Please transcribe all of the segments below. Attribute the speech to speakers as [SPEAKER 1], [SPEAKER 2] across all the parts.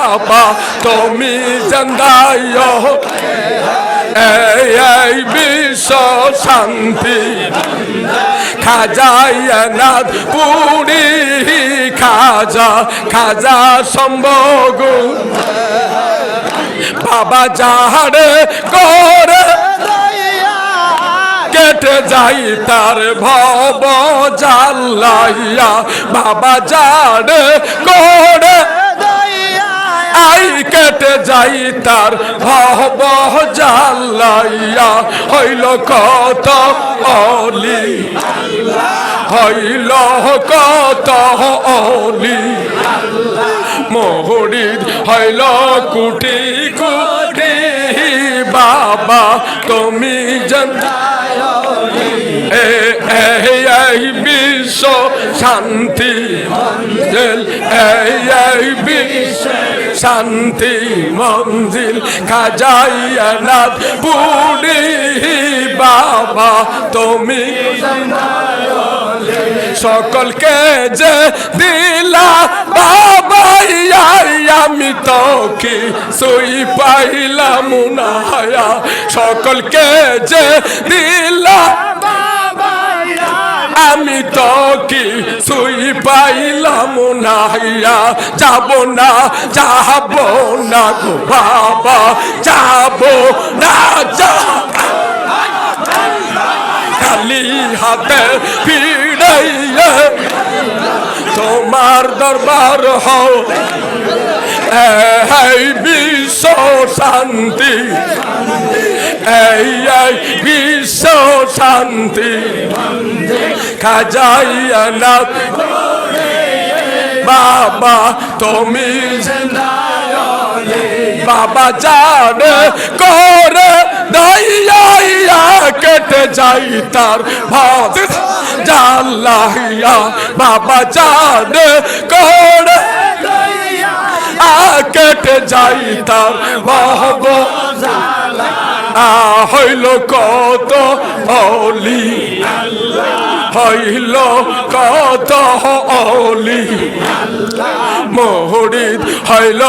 [SPEAKER 1] বাবা, তুমি জন্দায় এই বিশ্ব শান্তি। খাজাইনাথ পুরী খাজা খাজা সম্ভোগ। বাবা যাহারে করে, কেটে যাই তার ভব জাল্লাইয়া বাবা যারে করে আই কেটে যাই তার ভব জাল্লাইয়া হইল কত অলি। হইল কত অলি। মোহরিদ, হইল কুটি কুটি। বাবা, তুমি জানা এ এই বিশ্ব শান্তি। মঞ্জিল, এই এই বিশ্ব শান্তি। মঞ্জিল খাজাইয়ানাথ পুরি বাবা, তুমি সকলকে যে দিলা বাবা আমি তো কি সই পাইলাম না। সকলকে যে দিলা পাইলাম না ইয়া যাব না যাব না গো বাবা, যাব না যা খালি হাতে ফিরাইয়া, তোমার দরবার হও। এই বিশ্ব শান্তি। এই এই বিশ্ব শান্তি। খাজাইয়া না বাবা, তুমি বাবা জানে করে দইয়া কেটে যাই তার ভাত। জাল্লাহিয়া, বাবা জানে করে কেটে যাই তার ভাব হইল কত অলি, হইল কত অলি। মোহরিদ হইল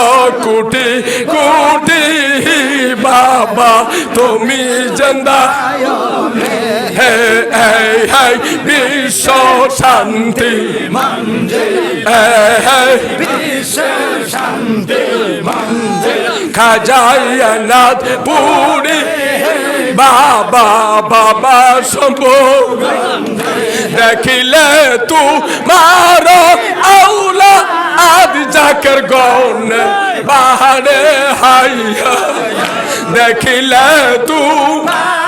[SPEAKER 1] কুটি কুটি বাবা, তুমি জন্দা হে এই হে বিশ্ব শান্তি হে খাজাইয়ানাথ পুরী। বাবা বাবা সম্ভব দেখিলে তু মারো আউলা আদ জাকের গন। বাহারে হাইয়া দেখিলে তু
[SPEAKER 2] জাগের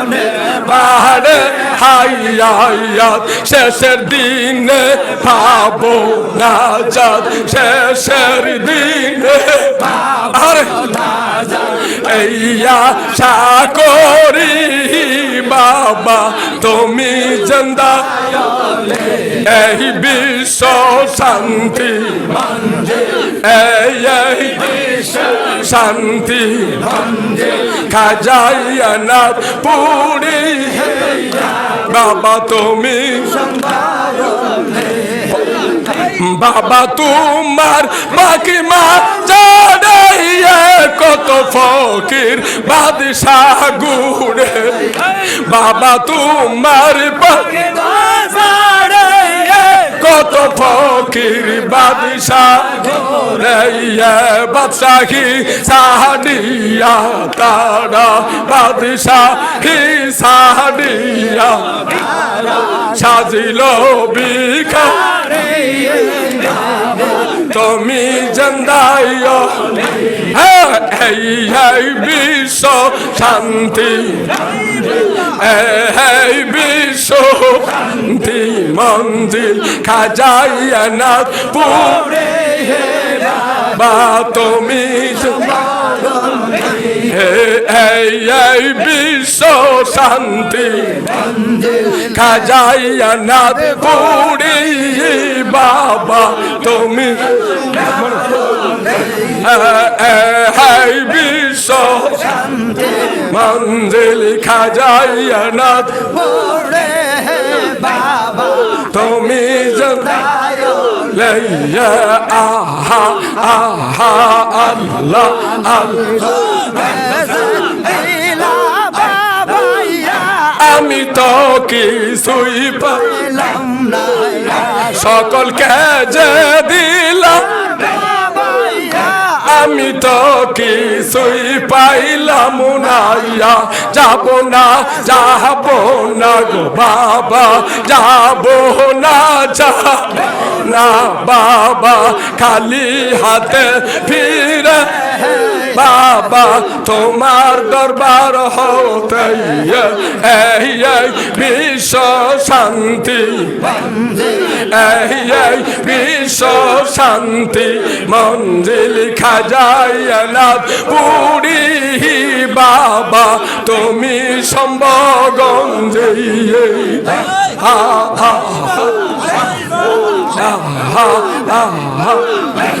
[SPEAKER 2] গনে
[SPEAKER 1] বাহারে হাইয়া হাইয়া শেষের দিনে পাবো নাজাত শেষের দিনে আরে এইয়া সাকরি বাবা, তুমি জন্দা। এই বিশ্ব শান্তি। এই শান্তি। খাজাইয়া না পুরি। বাবা, তুমি বাবা, তোমার বাকি মা জানাইয়ে কত ফকির। বাদশাহ গুড়ে বাবা তোমার কত ফকির বাদশাহ রে বাদশাহী তারা বাদশাহী সাহাডিয়া সাজিল বিখা তুমি জন্দাইয়। হ্যাঁ এই বিশ্ব শান্তি। এই বিশ্ব শান্তি, মন্দির খাজাইয়া না পুরে বা তুমি হে এই এই বিশ্ব শান্তি। খাজাইয়া না পুরি বাবা তুমি। এই বিশ্ব মঞ্জিল খাজাইয়া না
[SPEAKER 2] বাবা
[SPEAKER 1] তুমি। জান লাইয়া আহা আহা আল্লাহ। আমি তো কিছুই
[SPEAKER 2] পাইলাম না।
[SPEAKER 1] সকলকে যে দিলাম আমি তো কিছুই পাইলাম নাইয়া যাব না যাব না গো বাবা, যাব না যাব না বাবা, খালি হাতে ফিরে বাবা, তোমার দরবার হতে এই এই বিশ্ব শান্তি। এই বিশ্ব শান্তি, মঞ্জিল খাজাইনাথ পুরী বাবা, তুমি সম্ভগঞ্জে হা হা হা।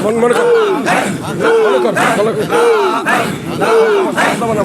[SPEAKER 1] মন মনে কর মনে